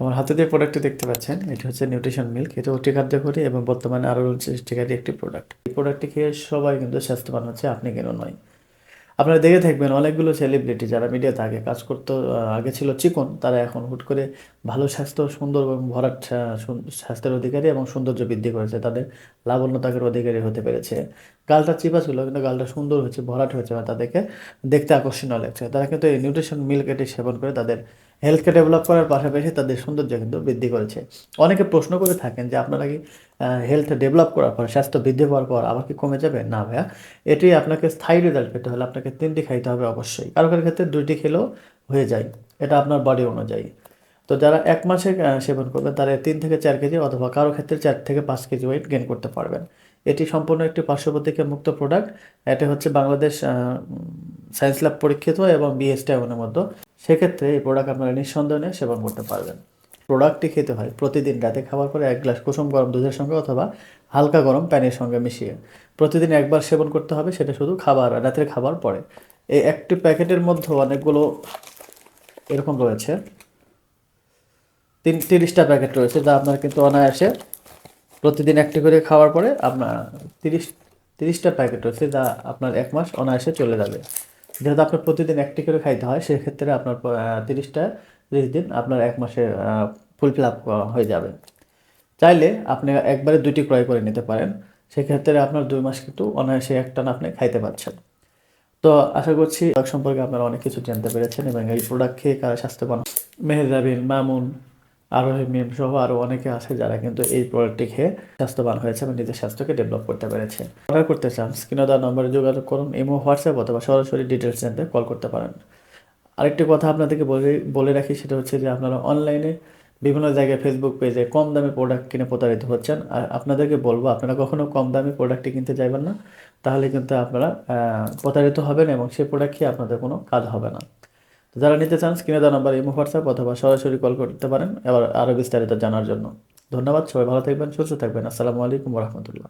আমার হাতে দিয়ে প্রোডাক্টটি দেখতে পাচ্ছেন, এটি হচ্ছে নিউট্রিশন মিল্ক এটা অতি কার্যকরী এবং বর্তমানে আরও টাকারই একটি প্রোডাক্ট এই প্রোডাক্টটি খেয়ে সবাই কিন্তু স্বাস্থ্যবান হচ্ছে, আপনি কেন নয়? আপনারা দেখে থাকবেন অনেকগুলো সেলিব্রিটি যারা মিডিয়াতে আগে কাজ করতো আগে ছিল চিকন, তারা এখন হুট করে ভালো স্বাস্থ্য, সুন্দর এবং ভরাট স্বাস্থ্যের অধিকারী এবং সৌন্দর্য বৃদ্ধি করেছে, তাদের লাবণ্যতাকের অধিকারী হতে পেরেছে। গালটা চিপা ছিল কিন্তু গালটা সুন্দর হয়েছে, ভরাট হয়েছে, এবং তাদেরকে দেখতে আকর্ষণীয় লাগছে। তারা কিন্তু এই নিউট্রিশন মিল্ক এটি সেবন করে তাদের হেলথকে ডেভেলপ করার পাশাপাশি তাদের সৌন্দর্য কিন্তু বৃদ্ধি করেছে। অনেকে প্রশ্ন করে থাকেন যে আপনারা কি হেলথ ডেভেলপ করার পর, স্বাস্থ্য বৃদ্ধি হওয়ার পর আবার কি কমে যাবে? না ভাইয়া, এটি আপনাকে স্থায়ী রেজাল্ট পেতে হলে আপনাকে তিনটি খাইতে হবে অবশ্যই। কারও কারও ক্ষেত্রে দুইটি খেলেও হয়ে যায়, এটা আপনার বডি অনুযায়ী। তো যারা এক মাসে সেবন করবেন, তারা তিন থেকে চার কেজি অথবা কারও ক্ষেত্রে চার থেকে পাঁচ কেজি ওয়েট গেন করতে পারবেন। এটি সম্পূর্ণ একটি পার্শ্ববর্তীকে মুক্ত প্রোডাক্ট এটা হচ্ছে বাংলাদেশ সায়েন্স ল্যাব পরীক্ষিত এবং বিএসটি মধ্যে সেক্ষেত্রে এই প্রোডাক্ট আপনারা নিঃসন্দেহে সেবন করতে পারবেন। প্রোডাক্টটি খেতে হয় প্রতিদিন রাতে খাওয়ার পরে এক গ্লাস কুসুম গরম দুধের সঙ্গে অথবা হালকা গরম প্যানের সঙ্গে মিশিয়ে প্রতিদিন একবার সেবন করতে হবে, সেটা শুধু খাবার, রাতের খাবার পরে। এই একটি প্যাকেটের মধ্যে অনেকগুলো এরকম রয়েছে। তিন, তিরিশটা প্যাকেট রয়েছে, যা আপনার কিন্তু অনায়াসে প্রতিদিন একটি করে খাওয়ার পরে আপনার তিরিশ, তিরিশটা প্যাকেট রয়েছে, যা আপনার এক মাস অনায়াসে চলে যাবে। যেহেতু আপনার প্রতিদিন একটি করে খাইতে হয়, সেক্ষেত্রে আপনার তিরিশটা তিরিশ দিন আপনার এক মাসে ফুল ফিল আপ হয়ে যাবে। চাইলে আপনি একবারে দুটি ক্রয় করে নিতে পারেন। সেক্ষেত্রে আপনার দুই মাস কিন্তু অনায়াসে একটানা আপনি খাইতে পারছেন। তো আশা করছি সম্পর্কে আপনারা অনেক কিছু জানতে পেরেছেন এবং এই প্রোডাক্ট খেয়ে কারা স্বাস্থ্যবান মেহজাবিন, মামুন আরোহী মিম সহ আরও অনেকে আছে যারা কিন্তু এই প্রোডাক্টটি খেয়ে স্বাস্থ্যবান হয়েছে এবং নিজের স্বাস্থ্যকে ডেভেলপ করতে পেরেছে। অর্ডার করতে চান স্ক্রিনে দেওয়া নম্বরে যোগাযোগ করুন ইমো হোয়াটসঅ্যাপ অথবা সরাসরি ডিটেলস জানতে কল করতে পারেন। আরেকটি কথা আপনাদেরকে বলে বলে রাখি, সেটা হচ্ছে যে আপনারা অনলাইনে বিভিন্ন জায়গায় ফেসবুক পেজে কম দামে প্রোডাক্ট কিনে প্রতারিত হচ্ছেন। আর আপনাদেরকে বলব, আপনারা কখনো কম দামে প্রোডাক্টটি কিনতে যাবেন না। তাহলে কিন্তু আপনারা প্রতারিত হবেন এবং সেই প্রোডাক্ট খেয়ে আপনাদের কোনো কাজ হবে না। তো যারা নিতে চান, স্ক্রিনে দেওয়া নাম্বার ইমো, হোয়াটসঅ্যাপ অথবা সরাসরি কল করতে পারেন। এবার আরও বিস্তারিত জানার জন্য। ধন্যবাদ, সবাই ভালো থাকবেন, সুস্থ থাকবেন। আসসালামু আলাইকুম রহমতুল্লাহ।